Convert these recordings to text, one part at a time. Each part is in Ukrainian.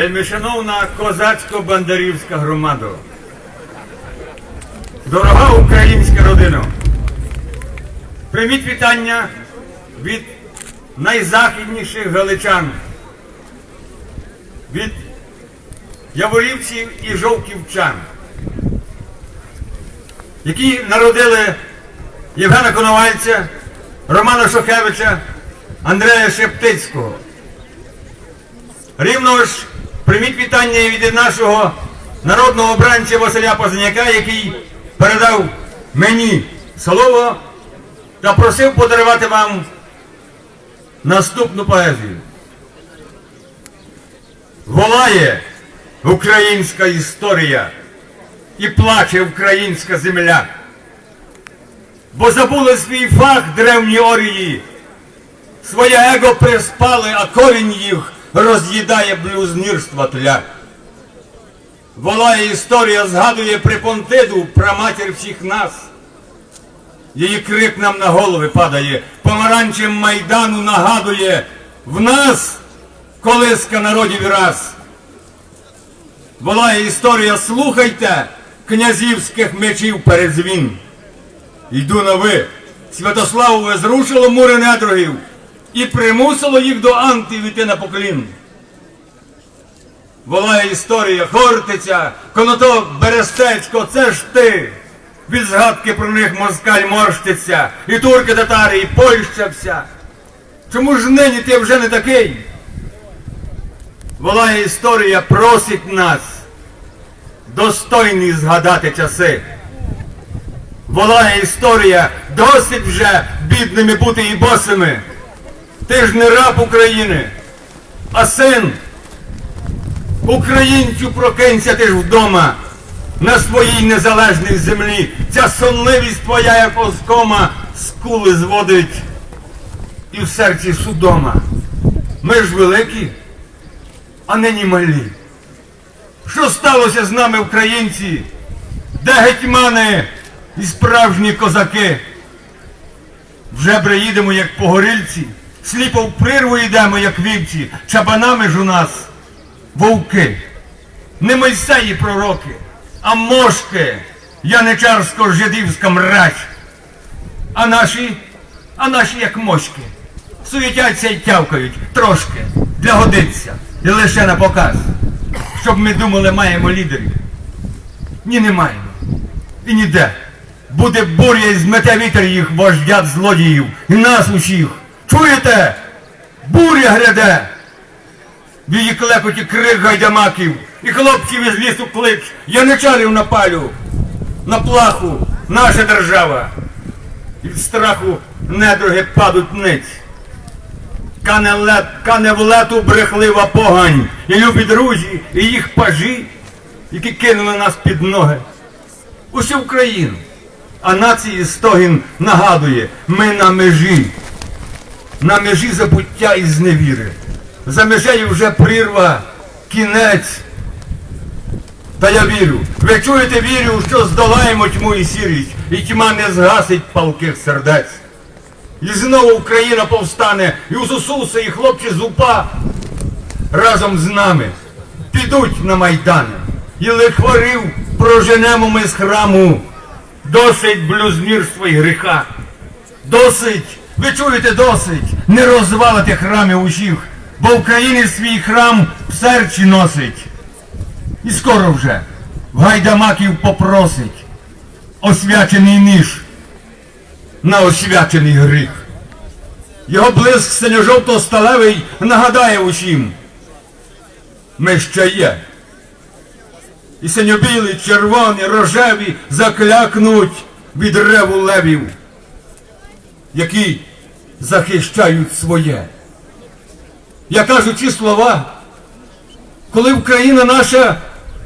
Вельмишановна козацько-бандерівська громада. Дорога українська родина. Прийміть вітання від найзахідніших галичан, від яворівців і жовківчан, які народили Євгена Коновальця, Романа Шухевича, Андрея Шептицького. Рівно ж прийміть вітання від нашого народного обранця Василя Позняка, який передав мені слово та просив подарувати вам наступну поезію. Волає українська історія і плаче українська земля. Бо забули свій фах древні орії, своє его приспали, а корінь їх роз'їдає блюзнірства тля. Волає історія, згадує припонтиду праматір всіх нас. Її крик нам на голови падає, помаранчем майдану нагадує в нас колиска народів раз. Волає історія, слухайте князівських мечів передзвін. Йду на ви. Святославове зрушило мури недругів і примусило їх до антів іти на поклін. Волає історія, Хортиця, Конотоп, Берестечко, це ж ти. Від згадки про них москаль морщиться, і турки татари, і Польща вся. Чому ж нині ти вже не такий? Волає історія, просить нас, достойні згадати часи. Волає історія, досить вже бідними бути і босими. Ти ж не раб України, а син. Українцю прокинься ти ж вдома на своїй незалежній землі. Ця сонливість твоя, як оскома, скули зводить і в серці судома. Ми ж великі, а нині малі. Що сталося з нами, українці? Де гетьмани і справжні козаки? Вже приїдемо, як погорільці, сліпо в прирву йдемо, як вівці, чабанами ж у нас вовки. Не Мойсеї пророки, а мошки, яничарсько-жидівська мразь. А наші, а наші як мошки, суетяться й тявкають трошки, для годиться, і лише на показ. Щоб ми думали, маємо лідерів. Ні, не маємо. І ніде. Буде буря і змете вітер їх вождят злодіїв і нас усіх. Чуєте? Буря гряде! В її клекоті крик гайдамаків, і хлопців із лісу клич, яничарів напалю, на плаху наша держава. І від страху недруги падуть ниць. Кане, лет, кане в лету брехлива погань, і любі друзі, і їх пажі, які кинули нас під ноги. Усю Україну. А нації стогін нагадує, ми на межі, на межі забуття і зневіри. За межею вже прірва, кінець. Та я вірю, ви чуєте, вірю, що здолаємо тьму і сірість, і тьма не згасить палких сердець. І знову Україна повстане, і Усусуси, і хлопці з УПА разом з нами підуть на майдани. І лихварів проженемо ми з храму. Досить блюзнірства і гріха. Досить, ви чуєте, досить не розвалити храмів усіх, бо Україні свій храм в серці носить. І скоро вже в гайдамаків попросить освячений ніж на освячений гріх. Його блиск синьо-жовто-сталевий нагадає усім. Ми ще є. І синьо-білі, червоні, рожеві заклякнуть від реву левів, які захищають своє. Я кажу ці слова, коли Україна наша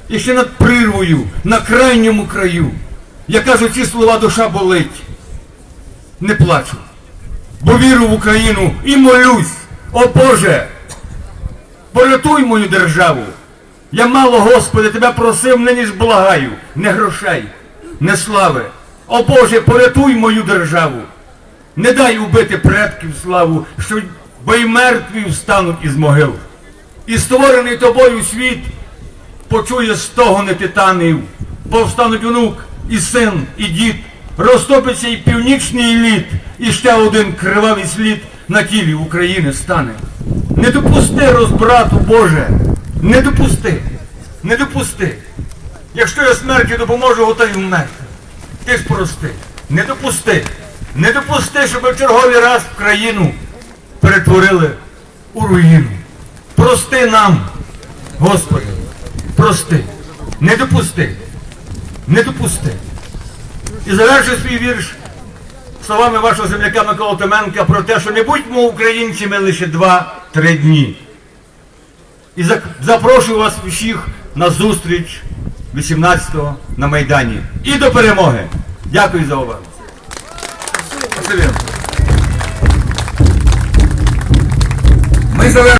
іще над прірвою, на крайньому краю. Я кажу ці слова, душа болить. Не плачу, бо віру в Україну і молюсь, о Боже, порятуй мою державу. Я мало, Господи, тебе просив, нині ж благаю, не грошей, не слави. О Боже, порятуй мою державу. Не дай убити предків славу, що бо й мертві встануть із могил. і створений тобою світ почує стогони титанів, повстануть онук, і син, і дід, розтопиться і північний лід, і ще один кривавий слід на тілі України стане. Не допусти розбрату, Боже, не допусти, не допусти. Якщо я смерті допоможу, готові вмерти. Ти ж прости, не допусти, не допусти, щоб в черговий раз країну перетворили у руїну. Прости нам, Господи, прости, не допусти, не допусти. І завершую свій вірш словами вашого земляка Микола Томенка про те, що не будьмо українцями лише два-три дні. І запрошую вас всіх на зустріч 18-го на Майдані. І до перемоги. Дякую за увагу. Спасибі. Ми завершуємо.